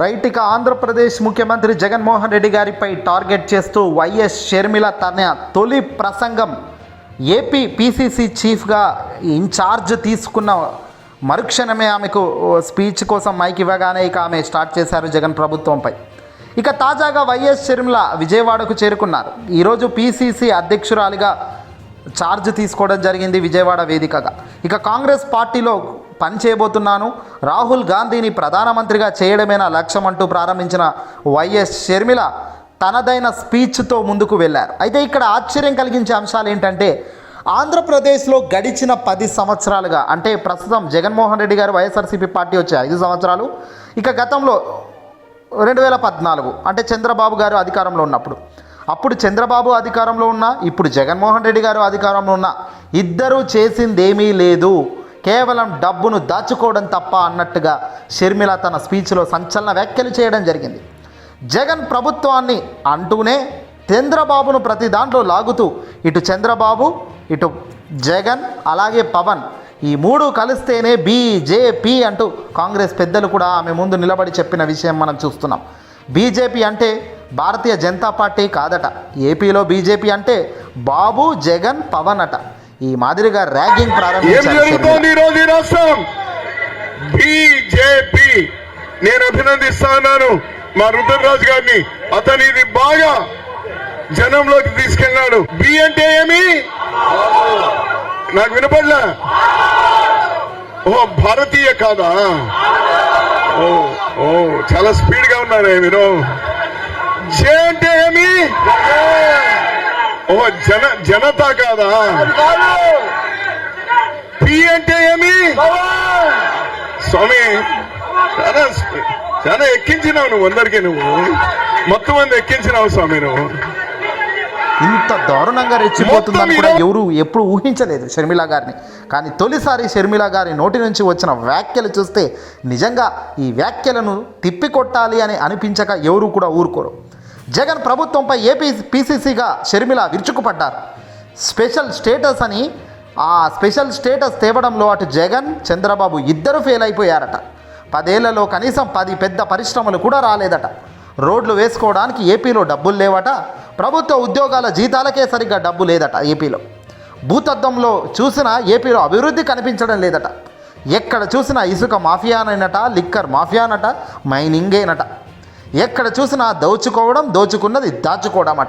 Right ఇక ఆంధ్రప్రదేశ్ ముఖ్యమంత్రి జగన్మోహన్ రెడ్డి గారిపై టార్గెట్ చేస్తూ వైఎస్ షర్మిల తన తొలి ప్రసంగం ఏపీ పిసిసి చీఫ్గా ఇన్ఛార్జ్ తీసుకున్న మరుక్షణమే ఆమెకు స్పీచ్ కోసం మైక్ ఇవ్వగానే ఇక ఆమె స్టార్ట్ చేశారు జగన్ ప్రభుత్వంపై. ఇక తాజాగా వైఎస్ షర్మిల విజయవాడకు చేరుకున్నారు. ఈరోజు పిసిసి అధ్యక్షురాలిగా ఛార్జ్ తీసుకోవడం జరిగింది విజయవాడ వేదికగా. ఇక కాంగ్రెస్ పార్టీలో పనిచేయబోతున్నాను రాహుల్ గాంధీని ప్రధానమంత్రిగా చేయడమే నా లక్ష్యం అంటూ ప్రారంభించిన వైఎస్ షర్మిల తనదైన స్పీచ్తో ముందుకు వెళ్ళారు. అయితే ఇక్కడ ఆశ్చర్యం కలిగించే అంశాలు ఏంటంటే ఆంధ్రప్రదేశ్లో గడిచిన పది సంవత్సరాలుగా అంటే ప్రస్తుతం జగన్మోహన్ రెడ్డి గారు వైఎస్ఆర్సీపీ పార్టీ వచ్చే ఐదు సంవత్సరాలు. ఇక గతంలో రెండు వేల పద్నాలుగు అంటే చంద్రబాబు గారు అధికారంలో ఉన్నప్పుడు. అప్పుడు చంద్రబాబు అధికారంలో ఉన్న ఇప్పుడు జగన్మోహన్ రెడ్డి గారు అధికారంలో ఉన్న ఇద్దరూ చేసిందేమీ లేదు. కేవలం డబ్బును దాచుకోవడం తప్ప అన్నట్టుగా షర్మిల తన స్పీచ్లో సంచలన వ్యాఖ్యలు చేయడం జరిగింది. జగన్ ప్రభుత్వాన్ని అంటూనే చంద్రబాబును ప్రతి దాంట్లో లాగుతూ ఇటు చంద్రబాబు ఇటు జగన్ అలాగే పవన్ ఈ మూడు కలిస్తేనే బీజేపీ అంటూ కాంగ్రెస్ పెద్దలు కూడా ఆమె ముందు నిలబడి చెప్పిన విషయం మనం చూస్తున్నాం. బీజేపీ అంటే భారతీయ జనతా పార్టీ కాదట. ఏపీలో బీజేపీ అంటే బాబు జగన్ పవన్ అట. ఈ మాదిరిగా ర్యాగింగ్ ప్రారంభించారు బీజేపీ. నేను అభినందిస్తా ఉన్నాను మా రుద్రరాజు గారిని. అతను ఇది బాగా జనంలోకి తీసుకెళ్ళాడు. బి అంటే ఏమి? నాకు వినపడలే. ఓ భారతీయ కాదా? ఓ ఓ చాలా స్పీడ్గా ఉన్నారే మీరు. జే అంటే ఏమి? ఓ జన జనతా కాదా? పి అంటే ఏమి? స్వామి చాలా చాలా ఎక్కించినావు నువ్వు అందరికీ నువ్వు. మొత్తం మంది ఎక్కించినావు స్వామి నువ్వు. ఇంత దారుణంగా రెచ్చిపోతుందని కూడా ఎవరు ఎప్పుడు ఊహించలేదు షర్మిల గారిని. కానీ తొలిసారి షర్మిల గారి నోటి నుంచి వచ్చిన వ్యాఖ్యలు చూస్తే నిజంగా ఈ వ్యాఖ్యలను తిప్పికొట్టాలి అని అనిపించక ఎవరు కూడా ఊరుకోరు. జగన్ ప్రభుత్వంపై ఏపీ పీసీసీగా షర్మిల విరుచుకుపడ్డారు. స్పెషల్ స్టేటస్ అని ఆ స్పెషల్ స్టేటస్ తేవడంలో అటు జగన్ చంద్రబాబు ఇద్దరు ఫెయిల్ అయిపోయారట. పదేళ్ళలో కనీసం పది పెద్ద పరిశ్రమలు కూడా రాలేదట. రోడ్లు వేసుకోవడానికి ఏపీలో డబ్బులు లేవట. ప్రభుత్వ ఉద్యోగాల జీతాలకే సరిగ్గా డబ్బు లేదట ఏపీలో. భూతద్దంలో చూసినా ఏపీలో అభివృద్ధి కనిపించడం లేదట. ఎక్కడ చూసినా ఇసుక మాఫియానట లిక్కర్ మాఫియానట మైనింగేనట. ఎక్కడ చూసినా దోచుకోవడం దోచుకున్నది దాచుకోవడం అట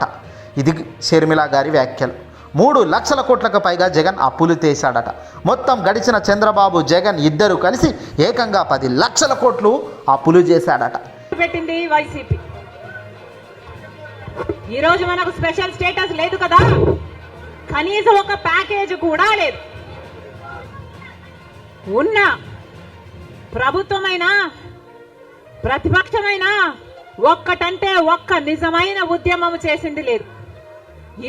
ఇది షర్మిల గారి వ్యాఖ్యలు. మూడు లక్షల కోట్లకు పైగా జగన్ అప్పులు తీశాడట. మొత్తం గడిచిన చంద్రబాబు జగన్ ఇద్దరు కలిసి ఏకంగా పది లక్షల కోట్లు అప్పులు చేశాడట. పెట్టింది వైసీపీ. ఈరోజు మనకు స్పెషల్ స్టేటస్ లేదు కదా? కనీసం ఒక ప్యాకేజ్ కూడా లేదు. ఉన్న ప్రభుత్వమైనా ప్రతిపక్షమైనా ఒక్కటంటే ఒక్క నిజమైన ఉద్యమం చేసింది లేదు.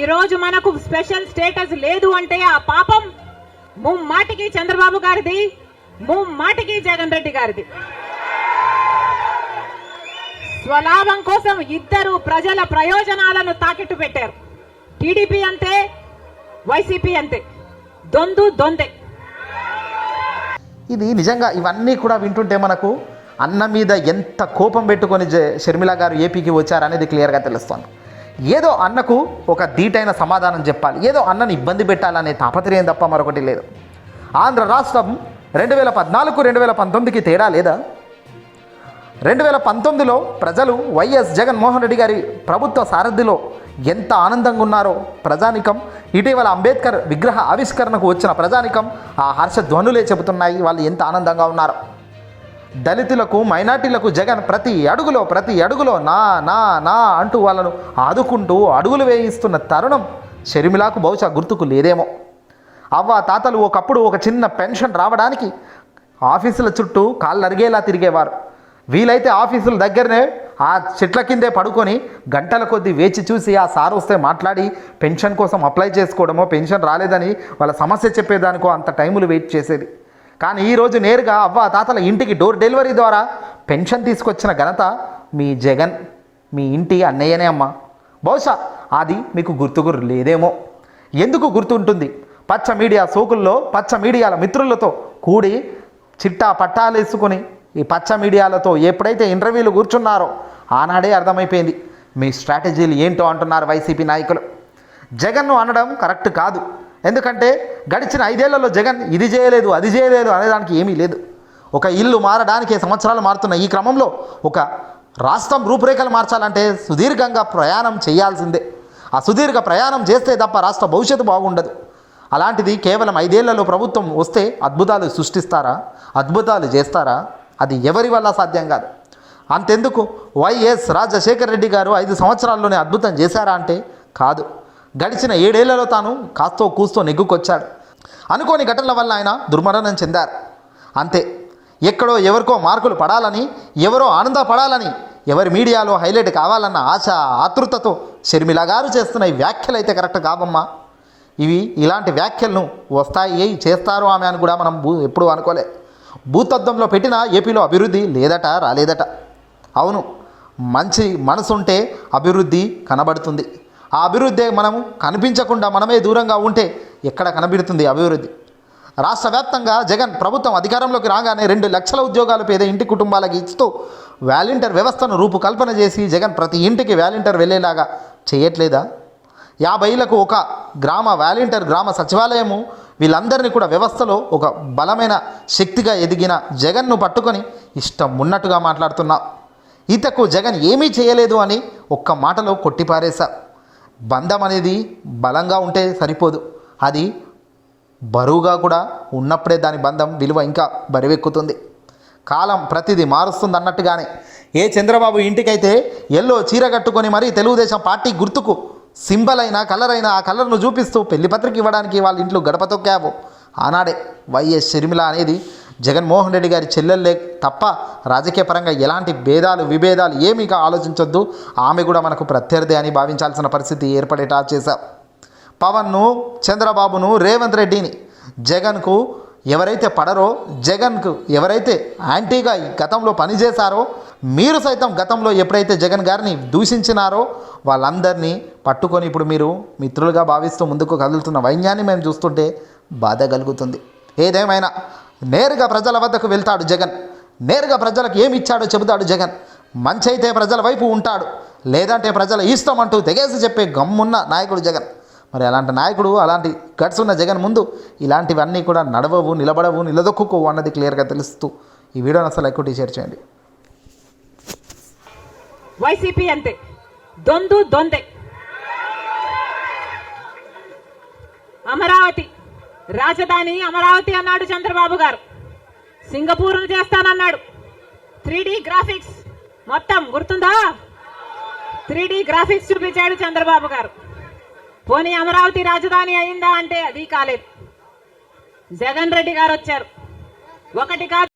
ఈరోజు మనకు స్పెషల్ స్టేటస్ లేదు అంటే ఆ పాపం ముమ్మాటికి చంద్రబాబు గారిది ముమ్మాటికి జగన్ రెడ్డి గారిది. స్వలాభం కోసం ఇద్దరు ప్రజల ప్రయోజనాలను తాకిట్టు పెట్టారు. టీడీపీ అంతే వైసీపీ అంతే. దొందు దొందే. ఇది నిజంగా ఇవన్నీ కూడా వింటుంటే మనకు అన్న మీద ఎంత కోపం పెట్టుకొని జ- షర్మిల గారు ఏపీకి వచ్చారనేది క్లియర్గా తెలుస్తోంది. ఏదో అన్నకు ఒక ధీటైన సమాధానం చెప్పాలి. ఏదో అన్నని ఇబ్బంది పెట్టాలనే తాపత్రయం తప్ప మరొకటి లేదు. ఆంధ్ర రాష్ట్రం రెండు వేల పద్నాలుగు రెండు వేల పంతొమ్మిదికి తేడా లేదా? రెండు వేల పంతొమ్మిదిలో ప్రజలు వైఎస్ జగన్మోహన్ రెడ్డి గారి ప్రభుత్వ సారథిలో ఎంత ఆనందంగా ఉన్నారో ప్రజానికం ఇటీవల అంబేద్కర్ విగ్రహ ఆవిష్కరణకు వచ్చిన ప్రజానికం ఆ హర్ష ధ్వనులే చెబుతున్నాయి వాళ్ళు ఎంత ఆనందంగా ఉన్నారో. దళితులకు మైనార్టీలకు జగన్ ప్రతి అడుగులో ప్రతి అడుగులో నా నా నా అంటూ వాళ్ళను ఆదుకుంటూ అడుగులు వేయిస్తున్న తరుణం షర్మిలాకు బహుశా గుర్తుకు లేదేమో. అవ్వ తాతలు ఒకప్పుడు ఒక చిన్న పెన్షన్ రావడానికి ఆఫీసుల చుట్టూ కాళ్ళు అరిగేలా తిరిగేవారు. వీలైతే ఆఫీసుల దగ్గరనే ఆ చెట్ల కిందే పడుకొని గంటల కొద్దీ వేచి చూసి ఆ సార్ వస్తే మాట్లాడి పెన్షన్ కోసం అప్లై చేసుకోవడమో పెన్షన్ రాలేదని వాళ్ళ సమస్య చెప్పేదానికో అంత టైములు వెయిట్ చేసేది. కానీ ఈరోజు నేరుగా అవ్వ తాతల ఇంటికి డోర్ డెలివరీ ద్వారా పెన్షన్ తీసుకొచ్చిన ఘనత మీ జగన్ మీ ఇంటి అన్నయ్యనే అమ్మ. బహుశా అది మీకు గుర్తుకు లేదేమో. ఎందుకు గుర్తుంటుంది? పచ్చ మీడియా సోకుల్లో పచ్చ మీడియాల మిత్రులతో కూడి చిట్టా పట్టాలు వేసుకుని ఈ పచ్చ మీడియాలతో ఎప్పుడైతే ఇంటర్వ్యూలు కూర్చున్నారో ఆనాడే అర్థమైపోయింది. మీ స్ట్రాటజీలు ఏంటో అంటున్నారు వైసీపీ నాయకులు. జగన్ను అనడం కరెక్ట్ కాదు. ఎందుకంటే గడిచిన ఐదేళ్ళలో జగన్ ఇది చేయలేదు అది చేయలేదు అనేదానికి ఏమీ లేదు. ఒక ఇల్లు మారడానికి సంవత్సరాలు మారుతున్న ఈ క్రమంలో ఒక రాష్ట్రం రూపురేఖలు మార్చాలంటే సుదీర్ఘంగా ప్రయాణం చేయాల్సిందే. ఆ సుదీర్ఘ ప్రయాణం చేస్తే తప్ప రాష్ట్ర భవిష్యత్తు బాగుండదు. అలాంటిది కేవలం ఐదేళ్ళలో ప్రభుత్వం వస్తే అద్భుతాలు సృష్టిస్తారా? అద్భుతాలు చేస్తారా? అది ఎవరి వల్ల సాధ్యం కాదు. అంతెందుకు? వైఎస్ రాజశేఖర రెడ్డి గారు ఐదు సంవత్సరాల్లోనే అద్భుతం చేశారా అంటే కాదు. గడిచిన ఏడేళ్ళలో తాను కాస్తో కూస్తో నెగ్గుకొచ్చాడు. అనుకోని ఘటనల వల్ల ఆయన దుర్మరణం చెందారు. అంతే ఎక్కడో ఎవరికో మార్కులు పడాలని ఎవరో ఆనందపడాలని ఎవరి మీడియాలో హైలైట్ కావాలన్న ఆశ ఆతృతతో షర్మిల గారు చేస్తున్న ఈ వ్యాఖ్యలు అయితే కరెక్ట్ కావమ్మా. ఇవి ఇలాంటి వ్యాఖ్యలను వస్తాయి చేస్తారు ఆమె అని కూడా మనం భూ ఎప్పుడూ అనుకోలే. భూతత్వంలో పెట్టిన ఏపీలో అభివృద్ధి లేదట రాలేదట. అవును మంచి మనసుంటే అభివృద్ధి కనబడుతుంది. ఆ అభివృద్ధి మనము కనిపించకుండా మనమే దూరంగా ఉంటే ఎక్కడ కనబడుతుంది అభివృద్ధి? రాష్ట్ర వ్యాప్తంగా జగన్ ప్రభుత్వం అధికారంలోకి రాగానే రెండు లక్షల ఉద్యోగాలు పేద ఇంటి కుటుంబాలకు ఇస్తూ వాలంటీర్ వ్యవస్థను రూపకల్పన చేసి జగన్ ప్రతి ఇంటికి వాలంటీర్ వెళ్ళేలాగా చేయట్లేదా? యాభైలకు ఒక గ్రామ వాలంటీర్ గ్రామ సచివాలయము వీళ్ళందరినీ కూడా వ్యవస్థలో ఒక బలమైన శక్తిగా ఎదిగిన జగన్ను పట్టుకొని ఇష్టం ఉన్నట్టుగా మాట్లాడుతున్నా. ఈతకు జగన్ ఏమీ చేయలేదు అని ఒక్క మాటలో కొట్టిపారేశా. బంధం అనేది బలంగా ఉంటే సరిపోదు. అది బరువుగా కూడా ఉన్నప్పుడే దాని బంధం విలువ ఇంకా బరువెక్కుతుంది. కాలం ప్రతిదీ మారుస్తుంది అన్నట్టుగానే ఏ చంద్రబాబు ఇంటికైతే ఎల్లో చీర కట్టుకొని మరీ తెలుగుదేశం పార్టీ గుర్తుకు సింబల్ అయినా కలర్ అయినా ఆ కలర్ను చూపిస్తూ పెళ్ళి పత్రిక ఇవ్వడానికి వాళ్ళ ఇంట్లో గడప తొక్కావు ఆనాడే వైఎస్ షర్మిల అనేది జగన్మోహన్ రెడ్డి గారి చెల్లెల్లే తప్ప రాజకీయ పరంగా ఎలాంటి భేదాలు విభేదాలు ఏమీ ఆలోచించొద్దు. ఆమె కూడా మనకు ప్రత్యర్థి అని భావించాల్సిన పరిస్థితి ఏర్పడేటా చేశారు పవన్ను చంద్రబాబును రేవంత్ రెడ్డిని జగన్కు ఎవరైతే పడరో జగన్కు ఎవరైతే యాంటీగా ఈ గతంలో పనిచేశారో మీరు సైతం గతంలో ఎప్పుడైతే జగన్ గారిని దూషించినారో వాళ్ళందరినీ పట్టుకొని ఇప్పుడు మీరు మిత్రులుగా భావిస్తూ ముందుకు కదులుతున్న వైన్యాన్ని మేము చూస్తుంటే బాధ కలుగుతుంది. ఏదేమైనా నేరుగా ప్రజల వద్దకు వెళ్తాడు జగన్. నేరుగా ప్రజలకు ఏమి ఇచ్చాడో చెబుతాడు జగన్. మంచి అయితే ప్రజల వైపు ఉంటాడు. లేదంటే ప్రజల ఇస్తామంటూ అంటూ తెగేసి చెప్పే గమ్మున్న నాయకుడు జగన్. మరి అలాంటి నాయకుడు అలాంటి గట్స్ ఉన్న జగన్ ముందు ఇలాంటివన్నీ కూడా నడవవు నిలబడవు నిలదొక్కుకోవు అన్నది క్లియర్గా తెలుస్తూ ఈ వీడియోని అసలు ఎక్కువ షేర్ చేయండి. వైసీపీ అంతే. దొందు దొందే. అమరావతి. రాజధాని అమరావతి అన్నాడు చంద్రబాబు గారు. సింగపూర్ను చేస్తానన్నాడు. Three graphics. మొత్తం గుర్తుందా? త్రీ గ్రాఫిక్స్ చూపించాడు చంద్రబాబు గారు. పోనీ అమరావతి రాజధాని అయిందా అంటే అది కాలేదు. జగన్ రెడ్డి గారు వచ్చారు. ఒకటి కాదు